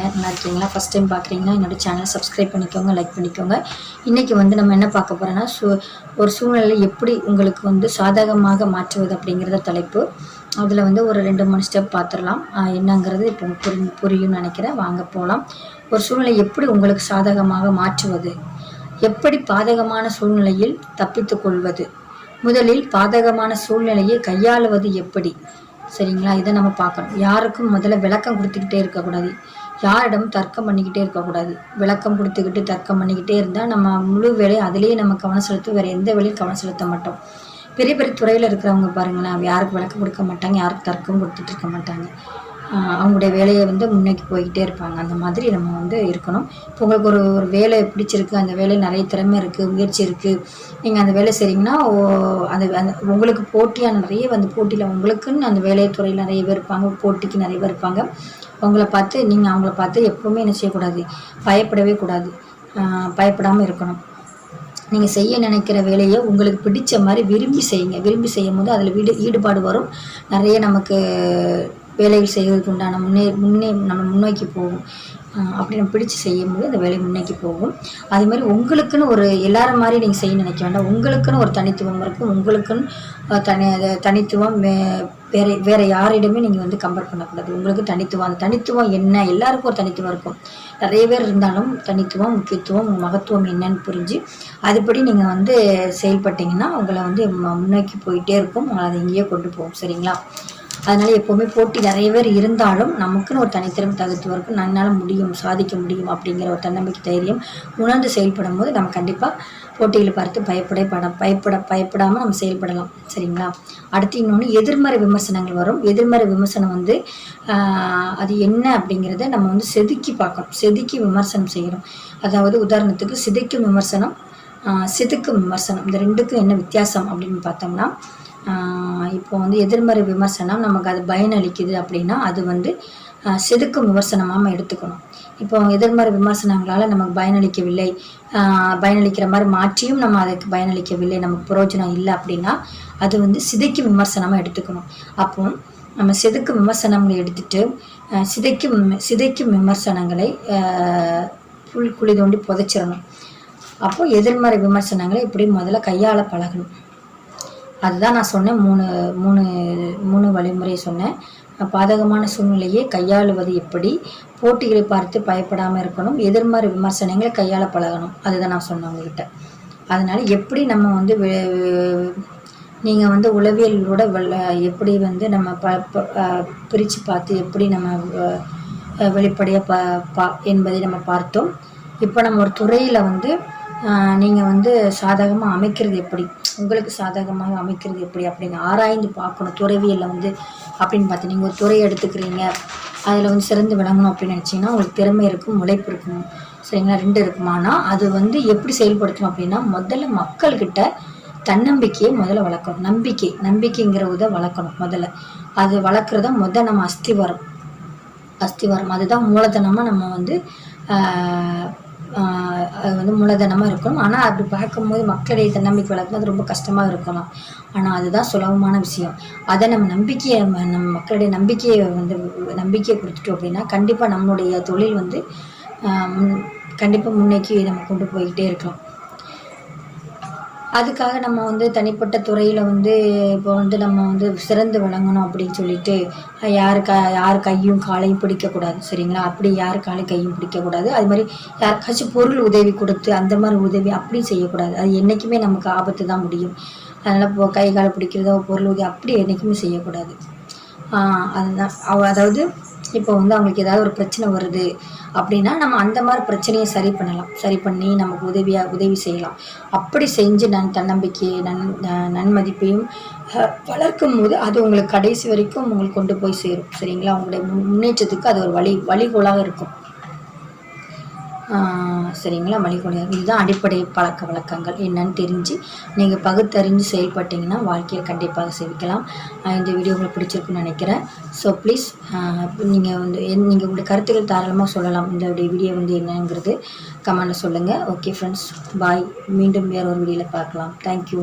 நல்லா இருக்கீங்களா? First time பார்க்குறீங்கன்னா என்னோட சேனல் சப்ஸ்கிரைப் பண்ணிக்கோங்க லைக் பண்ணிக்கோங்க. இன்றைக்கி வந்து நம்ம என்ன பார்க்க போகிறோன்னா சூ ஒரு சூழ்நிலை எப்படி உங்களுக்கு வந்து சாதகமாக மாற்றுவது அப்படிங்கிறத தலைப்பு. அதில் வந்து ஒரு ரெண்டு மூணு ஸ்டெப் பார்த்துடலாம். என்னங்கிறது இப்போ புரி புரியும்னு நினைக்கிறேன். வாங்க போகலாம் ஒரு சூழ்நிலை எப்படி உங்களுக்கு சாதகமாக மாற்றுவது? எப்படி பாதகமான சூழ்நிலையில் தப்பித்து கொள்வது? முதலில் பாதகமான சூழ்நிலையை கையாளுவது எப்படி? சரிங்களா? இதை நம்ம பார்க்கணும். யாருக்கும் முதல்ல விளக்கம் கொடுத்துக்கிட்டே இருக்கக்கூடாது. யாரிடமும் தர்க்கம் பண்ணிக்கிட்டே இருக்கக்கூடாது. விளக்கம் கொடுத்துக்கிட்டு தர்க்கம் பண்ணிக்கிட்டே இருந்தால் நம்ம முழு வேலையை அதிலேயே நம்ம கவனம் செலுத்த வேறு எந்த வேலையும் கவனம் செலுத்த மாட்டோம். பெரிய பெரிய துறையில் இருக்கிறவங்க பாருங்களேன் யாருக்கு விளக்கம் கொடுக்க மாட்டாங்க யாருக்கு தர்க்கம் கொடுத்துட்டு இருக்க மாட்டாங்க. அவங்களுடைய வேலையை வந்து முன்னோக்கி போய்கிட்டே இருப்பாங்க. அந்த மாதிரி நம்ம வந்து இருக்கணும். இப்போ உங்களுக்கு ஒரு ஒரு வேலை பிடிச்சிருக்கு அந்த வேலையில் நிறைய திறமை இருக்குது முயற்சி இருக்குது நீங்கள் அந்த வேலை செய்கிறீங்கன்னா ஓ- அந்த அந்த உங்களுக்கு போட்டியாக நிறைய வந்து போட்டியில் உங்களுக்குன்னு அந்த வேலை துறையில் நிறைய பேர் இருப்பாங்க. போட்டிக்கு நிறைய பேர் இருப்பாங்க. உங்களை பார்த்து நீங்கள் அவங்கள பார்த்து எப்போவுமே என்ன செய்யக்கூடாது? பயப்படவே கூடாது. பயப்படாமல் இருக்கணும். நீங்கள் செய்ய நினைக்கிற வேலையை உங்களுக்கு பிடிச்ச மாதிரி விரும்பி செய்யுங்க. விரும்பி செய்யும் போது அதில் வீடு ஈடுபாடு வரும். நிறைய நமக்கு வேலைகள் செய்வதற்கு உண்டான முன்னே முன்னே நம்ம முன்னோக்கி போகும் அப்படி நம்ம பிடிச்சு செய்யும்போது அந்த வேலை முன்னோக்கி போகும் அதே மாதிரி உங்களுக்குன்னு ஒரு எல்லாரும் மாதிரி நீங்கள் செய்ய நினைக்க வேண்டாம். உங்களுக்குன்னு ஒரு தனித்துவம் இருக்கும் உங்களுக்குன்னு தனி தனித்துவம் வே- வேற வேற யாரிடமே நீங்கள் வந்து கம்பேர் பண்ணக்கூடாது. உங்களுக்கு தனித்துவம் அந்த தனித்துவம் என்ன? எல்லாருக்கும் ஒரு தனித்துவம் இருக்கும். நிறைய பேர் இருந்தாலும் தனித்துவம் முக்கியத்துவம் மகத்துவம் என்னன்னு புரிஞ்சு அதுபடி நீங்கள் வந்து செயல்பட்டீங்கன்னா உங்களை வந்து ம- முன்னோக்கி போயிட்டே இருக்கும். உங்களை அதை எங்கேயோ கொண்டு போகும். சரிங்களா? அதனால எப்போவுமே போட்டி நிறைய பேர் இருந்தாலும் நமக்குன்னு ஒரு தனித்திறமை தகுத்துவம் இருக்கும் நன்னால் முடியும் சாதிக்க முடியும் அப்படிங்கிற ஒரு தன்னம்பிக்கை தைரியம் உணர்ந்து செயல்படும் போது நம்ம கண்டிப்பாக போட்டிகளை பார்த்து பயப்பட பட பயப்பட பயப்படாமல் நம்ம செயல்படலாம். சரிங்களா? அடுத்து இன்னொன்று எதிர்மறை விமர்சனங்கள் வரும். எதிர்மறை விமர்சனம் வந்து அது என்ன அப்படிங்கிறத நம்ம வந்து செதுக்கி பார்க்கணும். செதுக்கி விமர்சனம் செய்யணும். அதாவது உதாரணத்துக்கு சிதைக்கும் விமர்சனம் சிதுக்கும் விமர்சனம். இந்த ரெண்டுக்கும் என்ன வித்தியாசம் அப்படின்னு பார்த்தோம்னா இப்போ வந்து எதிர்மறை விமர்சனம் நமக்கு அது பயனளிக்குது அப்படின்னா அது வந்து செதுக்கும் விமர்சனமாக எடுத்துக்கணும். இப்போ எதிர்மறை விமர்சனங்களால் நமக்கு பயனளிக்கவில்லை. பயனளிக்கிற மாதிரி மாற்றியும் நம்ம அதுக்கு பயனளிக்கவில்லை. நமக்கு பிரயோஜனம் இல்லை அப்படின்னா அது வந்து சிதைக்கும் விமர்சனமாக எடுத்துக்கணும். அப்போ நம்ம செதுக்கும் விமர்சனங்களை எடுத்துட்டு சிதைக்கும் சிதைக்கும் விமர்சனங்களை புல் குழி தோண்டி புதைச்சிடணும். அப்போ எதிர்மறை விமர்சனங்களை இப்படி முதல்ல கையாள பழகணும். அதுதான் நான் சொன்னேன். மூணு மூணு மூணு வழிமுறை சொன்னேன். பாதகமான சூழ்நிலையை கையாளுவது எப்படி? போட்டிகளை பார்த்து பயப்படாமல் இருக்கணும். எதிர்மறை விமர்சனங்களை கையாள பழகணும். அதுதான் நான் சொன்னேன் உங்ககிட்ட. அதனால் எப்படி நம்ம வந்து நீங்கள் வந்து உளவியலோட எப்படி வந்து நம்ம ப பிரித்து பார்த்து எப்படி நம்ம வெளிப்படையாக ப பா என்பதை நம்ம பார்த்தோம். இப்போ நம்ம ஒரு துறையில் வந்து நீங்கள் வந்து சாதகமாக அமைக்கிறது எப்படி? உங்களுக்கு சாதகமாக அமைக்கிறது எப்படி அப்படின்னு ஆராய்ந்து பார்க்கணும். துறவியலில் வந்து அப்படின்னு பார்த்து நீங்கள் ஒரு துறையை எடுத்துக்கிறீங்க. அதில் வந்து சிறந்து விளங்கணும் அப்படின்னு நினச்சிங்கன்னா உங்களுக்கு திறமை இருக்கும் உழைப்பு இருக்கும். சரிங்களா? ரெண்டு இருக்குமானா அது வந்து எப்படி செயல்படுத்தணும் அப்படின்னா முதல்ல மக்கள்கிட்ட தன்னம்பிக்கையை முதல்ல வளர்க்கணும். நம்பிக்கை நம்பிக்கைங்கிற இதை வளர்க்கணும் முதல்ல. அது வளர்க்குறத முதல் நம்ம அஸ்திவாரம். அஸ்திவாரம். அதுதான் மூலதனமாக நம்ம வந்து அது வந்து மூலதனமாக இருக்கணும். ஆனால் அப்படி பார்க்கும்போது மக்களுடைய தன்னம்பிக்கை வளர்க்கும் அது ரொம்ப கஷ்டமாக இருக்கலாம். ஆனால் அதுதான் சுலபமான விஷயம். அதை நம்ம நம்பிக்கையை நம்ம நம்ம மக்களுடைய நம்பிக்கையை வந்து நம்பிக்கையை கொடுத்துட்டோம் அப்படின்னா கண்டிப்பாக நம்மளுடைய தொழில் வந்து கண்டிப்பாக முன்னேக்கி நம்ம கொண்டு போய்கிட்டே இருக்கலாம். அதுக்காக நம்ம வந்து தனிப்பட்ட துறையில் வந்து இப்போ வந்து நம்ம வந்து சிறந்து விளங்கணும் அப்படின்னு சொல்லிட்டு யார் க யார் கையும் காலையும் பிடிக்கக்கூடாது சரிங்களா? அப்படி யார் காலை கையும் பிடிக்கக்கூடாது? அது மாதிரி யாருக்காச்சும் பொருள் உதவி கொடுத்து அந்த மாதிரி உதவி அப்படி செய்யக்கூடாது. அது என்றைக்குமே நமக்கு ஆபத்து தான் முடியும். அதனால் இப்போ கை காலை பிடிக்கிறதோ பொருள் உதவி அப்படி என்றைக்குமே செய்யக்கூடாது. அதுதான். அவ அதாவது இப்போ வந்து அவங்களுக்கு ஏதாவது ஒரு பிரச்சனை வருது அப்படின்னா நம்ம அந்த மாதிரி பிரச்சனையை சரி பண்ணலாம். சரி பண்ணி நமக்கு உதவியாக உதவி செய்யலாம். அப்படி செஞ்சு நன் தன்னம்பிக்கையை நன் நன்மதிப்பையும் வளர்க்கும் போது அது உங்களுக்கு கடைசி வரைக்கும் உங்களுக்கு கொண்டு போய் சேரும். சரிங்களா? உங்களுடைய முன்- முன்னேற்றத்துக்கு அது ஒரு வழி வழிகோலாக இருக்கும். சரிங்களா வழிகோலாக இதுதான் அடிப்படை பழக்க வழக்கங்கள். என்னன்னு தெரிஞ்சு நீங்கள் பகுத்தறிஞ்சு செயல்பட்டீங்கன்னா வாழ்க்கையில் கண்டிப்பாக சேவிக்கலாம் இந்த வீடியோ உங்களுக்கு பிடிச்சிருக்குன்னு நினைக்கிறேன். ஸோ ப்ளீஸ் நீங்கள் வந்து நீங்கள் உங்களுடைய கருத்துக்கள் தாராளமாக சொல்லலாம். இந்த வீடியோ வந்து என்னங்கிறது கமெண்டில் சொல்லுங்கள் ஓகே ஃப்ரெண்ட்ஸ் பாய் மீண்டும் வேறு ஒரு வீடியோவில் பார்க்கலாம் தேங்க்யூ